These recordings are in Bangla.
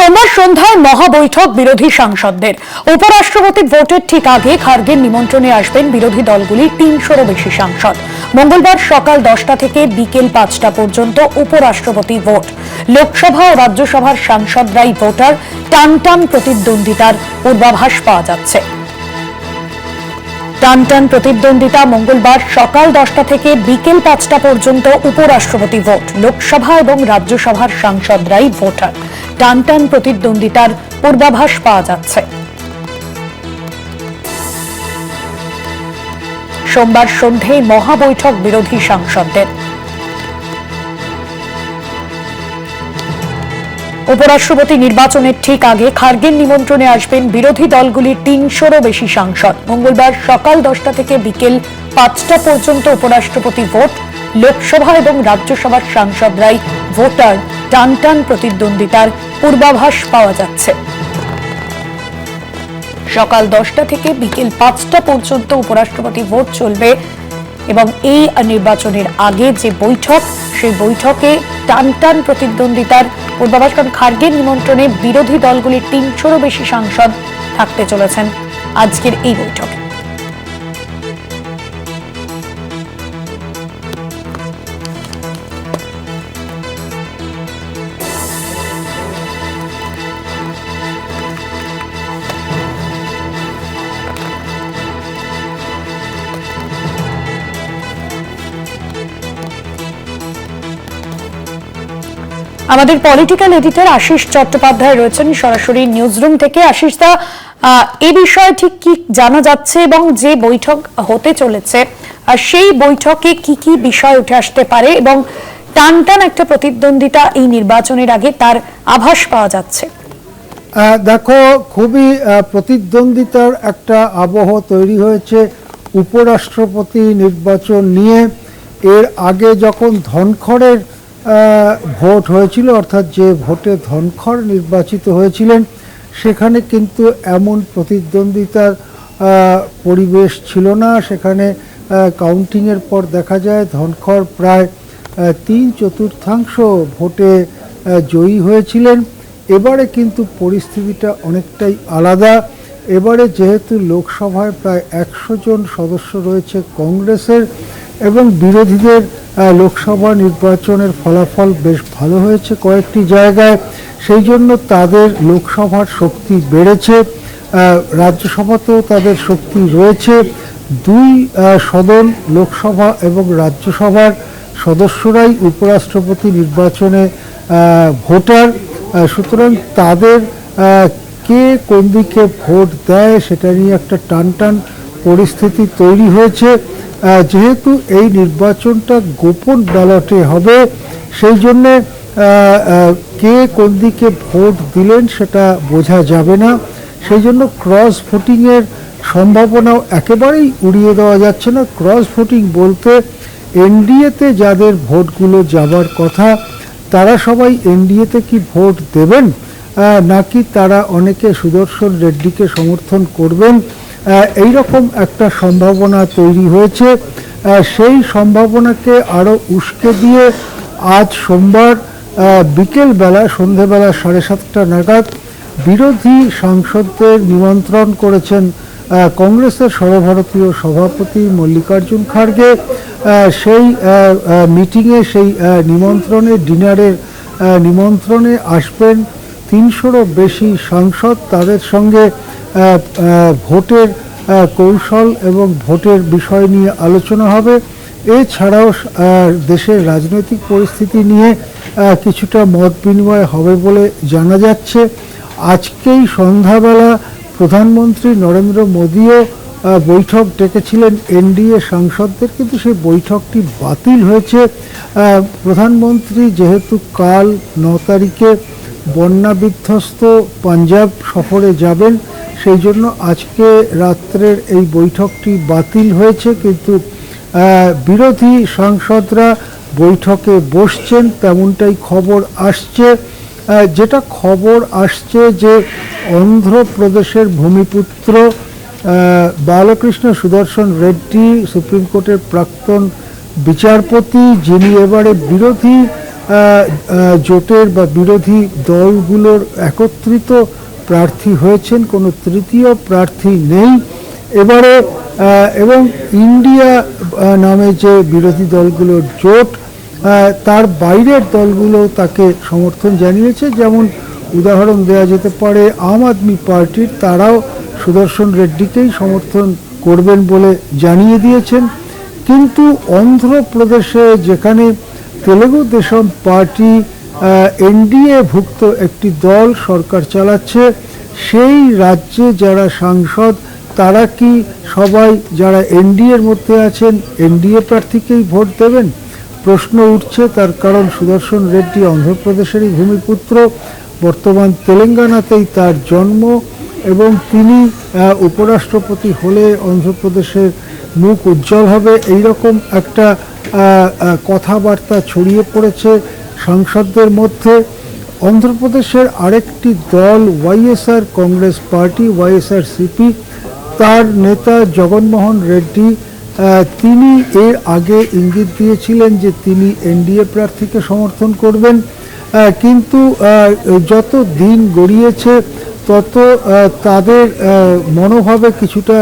সোমবার সন্ধ্যায় মহাবৈঠক বিরোধী সাংসদদের। উপরাষ্ট্রপতি ভোটের ঠিক আগে খার্গের নিমন্ত্রণে আসবেন বিরোধী দলগুলির তিনশোরও বেশি সাংসদ। মঙ্গলবার সকাল দশটা থেকে বিকেল পাঁচটা পর্যন্ত উপরাষ্ট্রপতি ভোট। লোকসভা ও রাজ্যসভার সাংসদরাই ভোটার টান টান প্রতিদ্বন্দ্বিতার পূর্বাভাস পাওয়া যাচ্ছে। টান টান প্রতিদ্বন্দ্বিতা মঙ্গলবার সকাল দশটা থেকে বিকেল পাঁচটা পর্যন্ত উপরাষ্ট্রপতি ভোট, লোকসভা এবং রাজ্যসভার সাংসদরাই ভোটার। টানটান টান প্রতিদ্বন্দ্বিতার পূর্বাভাস পাওয়া যাচ্ছে। সোমবার সন্ধেয় মহাবৈঠক বিরোধী সাংসদদের। উপরাষ্ট্রপতি নির্বাচনের ঠিক আগে খার্গের নিমন্ত্রণে আসবেন বিরোধী দলগুলির তিনশোরও বেশি সাংসদ। মঙ্গলবার সকাল দশটা থেকে বিকেল পাঁচটা পর্যন্ত উপরাষ্ট্রপতি ভোট, লোকসভা এবং রাজ্যসভার সাংসদরাই ভোটার টান টান প্রতিদ্বন্দ্বিতার পূর্বাভাস পাওয়া যাচ্ছে। সকাল দশটা থেকে বিকেল পাঁচটা পর্যন্ত উপরাষ্ট্রপতি ভোট চলবে এবং এই নির্বাচনের আগে যে বৈঠক, সেই বৈঠকে টান টান প্রতিদ্বন্দ্বিতার পূর্বাভাস কারণ খার্গের নিমন্ত্রণে বিরোধী দলগুলির তিনশোরও বেশি সাংসদ থাকতে চলেছেন। আজকের এই বৈঠকে। আমাদের পলিটিক্যাল এডিটর আশিস চট্টোপাধ্যায় রয়েছেন। সরাসরি নিউজরুম থেকে। আশিস দা এ বিষয়ে ঠিক কি জানা যাচ্ছে এবং যে বৈঠক হতে চলেছে সেই বৈঠকে কি কি বিষয় উঠে আসতে পারে এবং টান টান একটা প্রতিদ্বন্দ্বিতা এই নির্বাচনের আগে তার আভাস পাওয়া যাচ্ছে। দেখো, খুবই প্রতিদ্বন্দ্বিতার একটা আবহ তৈরি হয়েছে উপরাষ্ট্রপতি নির্বাচন নিয়ে। এর আগে যখন ধনখড়ের ভোট হয়েছিল, অর্থাৎ যে ভোটে ধনখড় নির্বাচিত হয়েছিলেন, সেখানে কিন্তু এমন প্রতিদ্বন্দ্বিতার পরিবেশ ছিল না। সেখানে কাউন্টিংয়ের পর দেখা যায়, ধনখড় প্রায় তিন চতুর্থাংশ ভোটে জয়ী হয়েছিলেন। এবারে কিন্তু পরিস্থিতিটা অনেকটাই আলাদা। এবারে যেহেতু লোকসভায় প্রায় একশো জন সদস্য রয়েছে কংগ্রেসের এবং বিরোধীদের লোকসভা নির্বাচনের ফলাফল বেশ ভালো হয়েছে কয়েকটি জায়গায়। সেই জন্য তাদের লোকসভার শক্তি বেড়েছে রাজ্যসভাতেও তাদের শক্তি রয়েছে। দুই সদন লোকসভা এবং রাজ্যসভার সদস্যরাই উপরাষ্ট্রপতি নির্বাচনে ভোটার। সুতরাং তাদের কে কোন দিকে ভোট দেয় সেটা নিয়ে একটা টান টান পরিস্থিতি তৈরি হয়েছে। যেহেতু এই নির্বাচনটা গোপন ব্যালটে হবে, সেই জন্যে কে কোন দিকে ভোট দিলেন সেটা বোঝা যাবে না। সেই জন্য ক্রস ভোটিংয়ের সম্ভাবনাও একেবারেই উড়িয়ে দেওয়া যাচ্ছে না। ক্রস ভোটিং বলতে এনডিএতে যাদের ভোটগুলো যাবার কথা, তারা সবাই এনডিএতে কি ভোট দেবেন? নাকি তারা অনেকে সুদর্শন রেড্ডিকে সমর্থন করবেন? এই রকম একটা সম্ভাবনা তৈরি হয়েছে। সেই সম্ভাবনাকে আরও উস্কে দিয়ে আজ সোমবার বিকেলবেলা সন্ধেবেলা সাড়ে সাতটা নাগাদ বিরোধী সাংসদদের নিমন্ত্রণ করেছেন কংগ্রেসের সর্বভারতীয় সভাপতি মল্লিকার্জুন আহ, সেই মিটিংয়ে সেই নিমন্ত্রণে ডিনারের নিমন্ত্রণে আসবেন তিনশোরও বেশি সাংসদ। তাদের সঙ্গে ভোটের কৌশল এবং ভোটের বিষয় নিয়ে আলোচনা হবে। এছাড়াও দেশের রাজনৈতিক পরিস্থিতি নিয়ে কিছুটা মত বিনিময় হবে বলে জানা যাচ্ছে। আজকেই সন্ধ্যাবেলা প্রধানমন্ত্রী নরেন্দ্র মোদীও বৈঠক ডেকেছিলেন। এনডিএ সাংসদদের কিন্তু সেই বৈঠকটি বাতিল হয়েছে। প্রধানমন্ত্রী যেহেতু কাল ন তারিখে বন্যা বিধ্বস্ত পাঞ্জাব সফরে যাবেন সেই জন্য আজকে রাত্রের এই বৈঠকটি বাতিল হয়েছে, কিন্তু বিরোধী সাংসদরা বৈঠকে বসছেন, তেমনটাই খবর আসছে। যেটা খবর আসছে যে অন্ধ্রপ্রদেশের ভূমিপুত্র বালকৃষ্ণ সুদর্শন রেড্ডি, সুপ্রিম কোর্টের প্রাক্তন বিচারপতি, যিনি এবারে বিরোধী জোটের বা বিরোধী দলগুলোর একত্রিত প্রার্থী হয়েছেন, কোনো তৃতীয় প্রার্থী নেই। এবারে এবং ইন্ডিয়া নামে যে বিরোধী দলগুলোর জোট তার বাইরের দলগুলো তাকে সমর্থন জানিয়েছে। যেমন উদাহরণ দেওয়া যেতে পারে, আম আদমি পার্টির তারাও সুদর্শন রেড্ডিকেই সমর্থন করবেন বলে জানিয়ে দিয়েছেন। কিন্তু অন্ধ্রপ্রদেশে যেখানে তেলেগু দেশম পার্টি এনডিএ ভুক্ত একটি দল সরকার চালাচ্ছে, সেই রাজ্যে যারা সাংসদ, তারা কি সবাই যারা এনডিএর মধ্যে আছেন, এনডিএ প্রার্থীকেই ভোট দেবেন? প্রশ্ন উঠছে, তার কারণ সুদর্শন রেড্ডি অন্ধ্রপ্রদেশেরই ভূমিপুত্র, বর্তমান তেলেঙ্গানাতেই তার জন্ম, এবং তিনি উপরাষ্ট্রপতি হলে অন্ধ্রপ্রদেশের মুখ উজ্জ্বল হবে। এইরকম একটা কথাবার্তা ছড়িয়ে পড়েছে সাংসদদের মধ্যে অন্ধ্রপ্রদেশের আরেকটি দল YSR Congress party YSR CP তার নেতা জগনমোহন রেড্ডি তিনি এর আগে ইঙ্গিত দিয়েছিলেন যে তিনি এনডিএ প্রার্থীকে সমর্থন করবেন। কিন্তু যত দিন গড়িয়েছে, তত তাদের মনোভাবে কিছুটা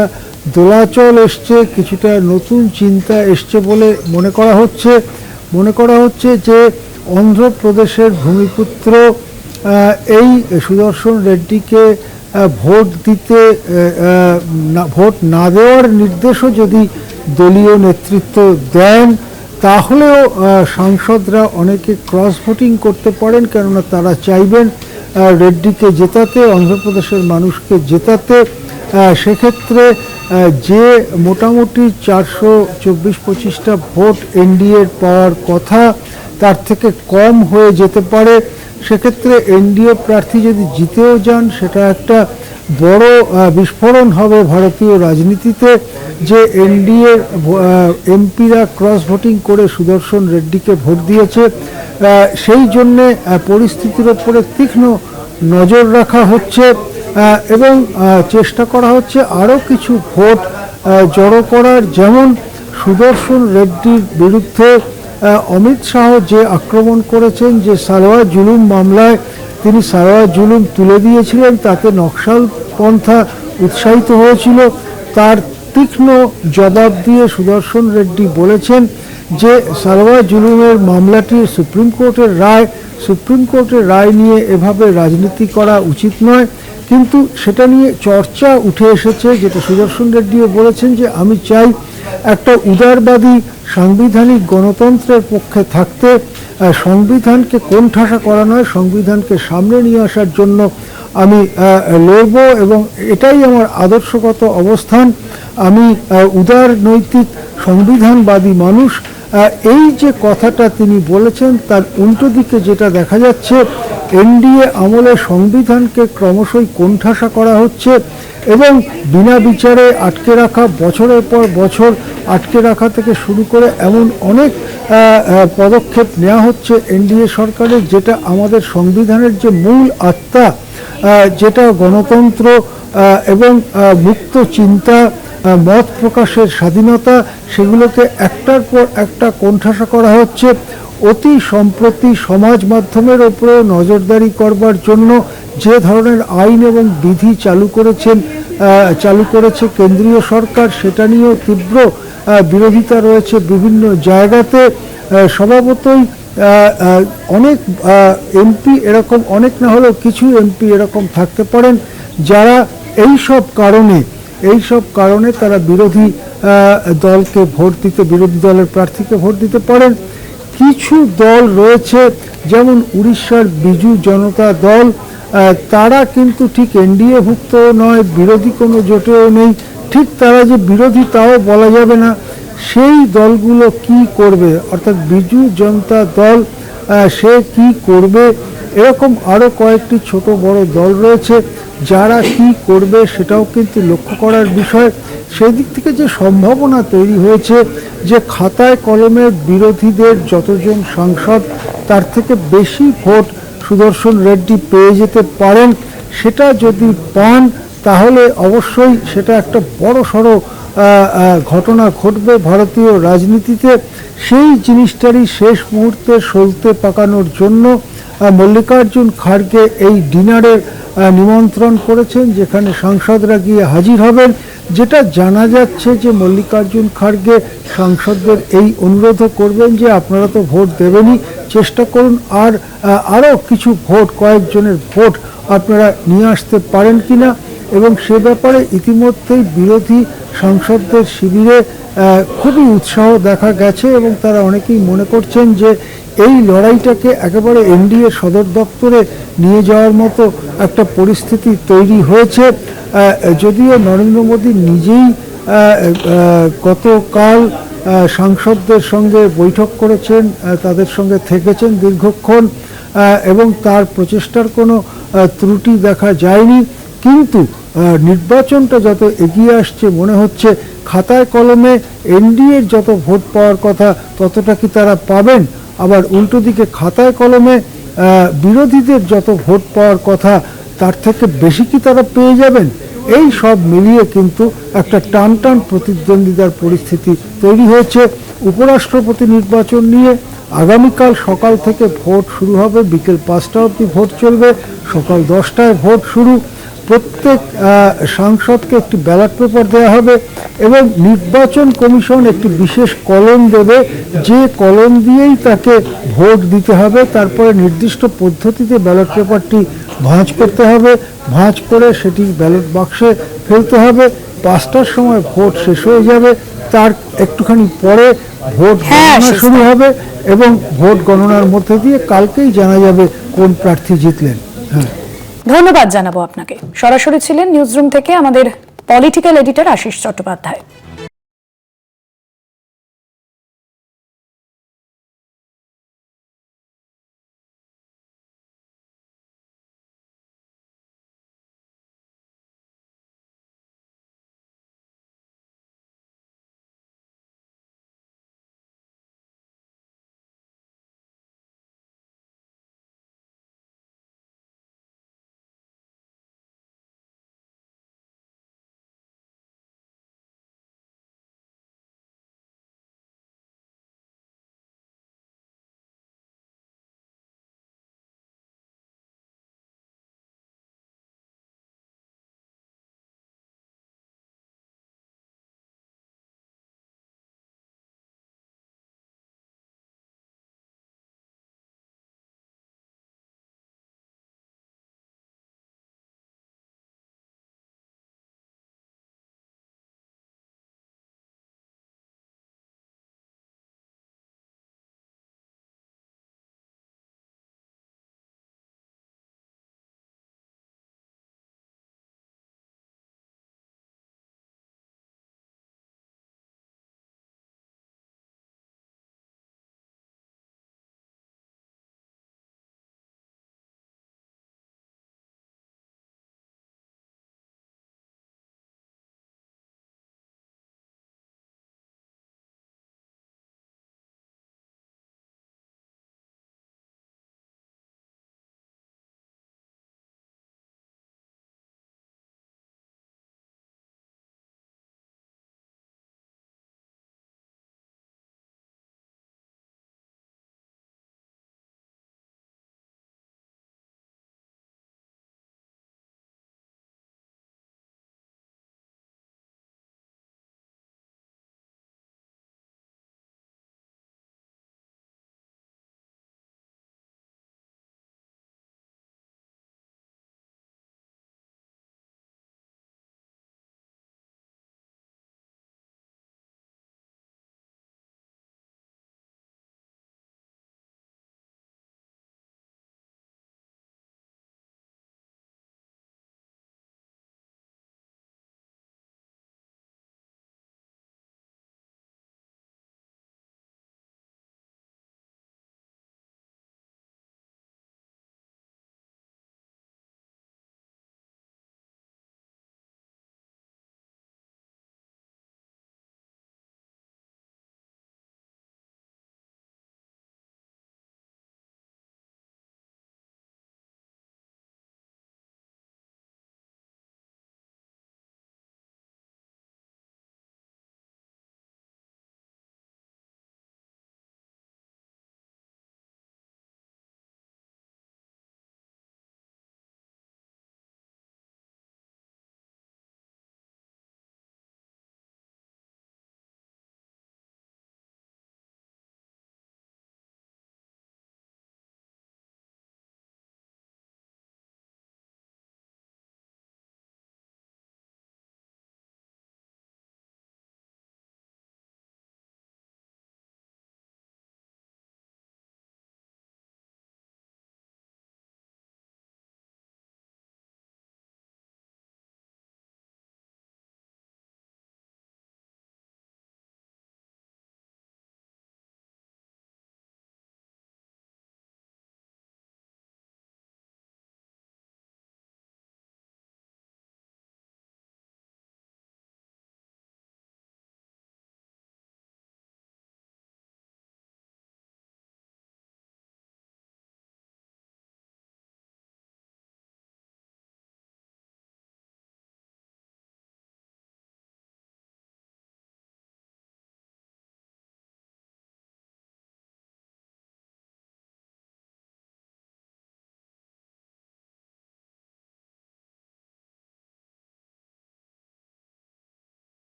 দোলাচল এসছে, কিছুটা নতুন চিন্তা এসছে বলে মনে করা হচ্ছে। মনে করা হচ্ছে যে অন্ধ্রপ্রদেশের ভূমিপুত্র এই সুদর্শন রেড্ডিকে ভোট দিতে ভোট না দেওয়ার নির্দেশও যদি দলীয় নেতৃত্ব দেন, তাহলেও সাংসদরা অনেকে ক্রস ভোটিং করতে পারেন, কেননা তারা চাইবেন রেড্ডিকে জেতাতে, অন্ধ্রপ্রদেশের মানুষকে জেতাতে। সেক্ষেত্রে যে মোটামুটি চারশো চব্বিশ পঁচিশটা ভোট এনডিএর পাওয়ার কথা তার থেকে কম হয়ে যেতে পারে। সেক্ষেত্রে এনডিএ প্রার্থী যদি জিতেও যান, সেটা একটা বড় বিস্ফোরণ হবে ভারতীয় রাজনীতিতে যে এনডিএ এমপিরা ক্রস ভোটিং করে সুদর্শন রেড্ডিকে ভোট দিয়েছে। সেই জন্যে পরিস্থিতির ওপরে তীক্ষ্ণ নজর রাখা হচ্ছে এবং চেষ্টা করা হচ্ছে আরও কিছু ভোট জড়ো করার। যেমন সুদর্শন রেড্ডির বিরুদ্ধে অমিত শাহ যে আক্রমণ করেছেন যে সালোয়ার জুলুম মামলায় তিনি সালোয়ার জুলুম তুলে দিয়েছিলেন, তাতে নকশাল পন্থা উৎসাহিত হয়েছিল। তার তীক্ষ্ণ জবাব দিয়ে সুদর্শন রেড্ডি বলেছেন যে সালোয়ার জুলুমের মামলাটি সুপ্রিম কোর্টের রায়, সুপ্রিম কোর্টের রায় নিয়ে এভাবে রাজনীতি করা উচিত নয়। কিন্তু সেটা নিয়ে চর্চা উঠে এসেছে, যেটা সুদর্শন রেড্ডিও বলেছেন যে, আমি চাই একটা উদারবাদী সাংবিধানিক গণতন্ত্রের পক্ষে থাকতে সংবিধানকে কোণঠাসা করা নয়, সংবিধানকে সামনে নিয়ে আসার জন্য আমি লড়ব এবং এটাই আমার আদর্শগত অবস্থান। আমি উদার নৈতিক সংবিধানবাদী মানুষ। এই যে কথাটা তিনি বলেছেন, তার উল্টো দিকে যেটা দেখা যাচ্ছে, এনডিএ আমলে সংবিধানকে ক্রমশই কোণঠাসা করা হচ্ছে। এবং বিনা বিচারে আটকে রাখা, বছরের পর বছর আটকে রাখা থেকে শুরু করে এমন অনেক পদক্ষেপ নেওয়া হচ্ছে এনডিএ সরকারের, যেটা আমাদের সংবিধানের যে মূল আত্মা যেটা গণতন্ত্র এবং মুক্ত চিন্তা মত প্রকাশের স্বাধীনতা, সেগুলোকে একটার পর একটা কোণঠাসা করা হচ্ছে। অতি সম্প্রতি সমাজ মাধ্যমের ওপরে নজরদারি করবার জন্য যে ধরনের আইন এবং বিধি চালু করেছেন চালু করেছে কেন্দ্রীয় সরকার, সেটা নিয়েও তীব্র বিরোধিতা রয়েছে বিভিন্ন জায়গাতে। স্বভাবতই অনেক এমপি এরকম, অনেক না হলেও কিছু এমপি এরকম থাকতে পারেন যারা এই সব কারণে, এই সব কারণে তারা বিরোধী দলকে ভোট দিতে, বিরোধী দলের প্রার্থীকে ভোট দিতে পারেন। কিছু দল রয়েছে, যেমন উড়িষ্যার বিজু জনতা দল তারা কিন্তু ঠিক এনডিএ ভুক্ত নয়, বিরোধী কোনো জোটেও নেই। ঠিক তারা যে বিরোধী তাও বলা যাবে না। সেই দলগুলো কি করবে? অর্থাৎ বিজু জনতা দল সে কি করবে? এরকম আরও কয়েকটি ছোট বড় দল রয়েছে। যারা কি করবে সেটাও কিন্তু লক্ষ্য করার বিষয়। সেই দিক থেকে যে সম্ভাবনা তৈরি হয়েছে, যে খাতায় কলমে বিরোধীদের যতজন সাংসদ, তার থেকে বেশি ভোট সুদর্শন রেড্ডি পেয়ে যেতে পারেন, সেটা যদি পান, তাহলে অবশ্যই সেটা একটা বড় সড়ো ঘটনা ঘটবে ভারতীয় রাজনীতিতে। সেই জিনিসটারই শেষ মুহূর্তে সলতে পাকানোর জন্য মল্লিকার্জুন খাড়গে এই ডিনারের নিমন্ত্রণ করেছেন, যেখানে সাংসদরা গিয়ে হাজির হবেন, যেটা জানা যাচ্ছে যে মল্লিকার্জুন খাড়গে সাংসদদের এই অনুরোধও করবেন যে আপনারা তো ভোট দেবেনই, চেষ্টা করুন, আর আরও কিছু ভোট, কয়েকজনের ভোট আপনারা নিয়ে আসতে পারেন কিনা। এবং সে ব্যাপারে ইতিমধ্যেই বিরোধী সাংসদদের শিবিরে খুবই উৎসাহ দেখা গেছে এবং তারা অনেকেই মনে করছেন যে এই লড়াইটাকে একেবারে এনডিএ সদর দপ্তরে নিয়ে যাওয়ার মতো একটা পরিস্থিতি তৈরি হয়েছে। যদিও নরেন্দ্র মোদী নিজেই গতকাল সাংসদদের সঙ্গে বৈঠক করেছেন তাদের সঙ্গে থেকেছেন দীর্ঘক্ষণ এবং তার প্রচেষ্টার কোনো ত্রুটি দেখা যায়নি। কিন্তু নির্বাচনটা যত এগিয়ে আসছে মনে হচ্ছে খাতায় কলমে এনডিএর যত ভোট পাওয়ার কথা ততটা কি তারা পাবেন? আবার উল্টো দিকে খাতায় কলমে বিরোধীদের যত ভোট পাওয়ার কথা, তার থেকে বেশি কি তারা পেয়ে যাবেন? এই সব মিলিয়ে কিন্তু একটা টান টান প্রতিদ্বন্দ্বিতার পরিস্থিতি তৈরি হয়েছে। উপরাষ্ট্রপতি নির্বাচন নিয়ে আগামীকাল সকাল থেকে ভোট শুরু হবে। বিকেল পাঁচটা অবধি ভোট চলবে। সকাল দশটায় ভোট শুরু। প্রত্যেক সাংসদকে একটি ব্যালট পেপার দেওয়া হবে এবং নির্বাচন কমিশন একটি বিশেষ কলম দেবে। যে কলম দিয়েই তাকে ভোট দিতে হবে তারপরে নির্দিষ্ট পদ্ধতিতে ব্যালট পেপারটি ভাঁজ করতে হবে। ভাঁজ করে সেটি ব্যালট বাক্সে ফেলতে হবে। পাঁচটার সময় ভোট শেষ হয়ে যাবে। তার একটুখানি পরে ভোট হ্যাঁ, গণনা শুরু হবে এবং ভোট গণনার মধ্যে দিয়ে কালকেই জানা যাবে কোন প্রার্থী জিতলেন। হ্যাঁ। ধন্যবাদ জানাব আপনাকে। সরাসরি ছিলেন নিউজরুম থেকে আমাদের পলিটিক্যাল এডিটর আশিস চট্টোপাধ্যায়।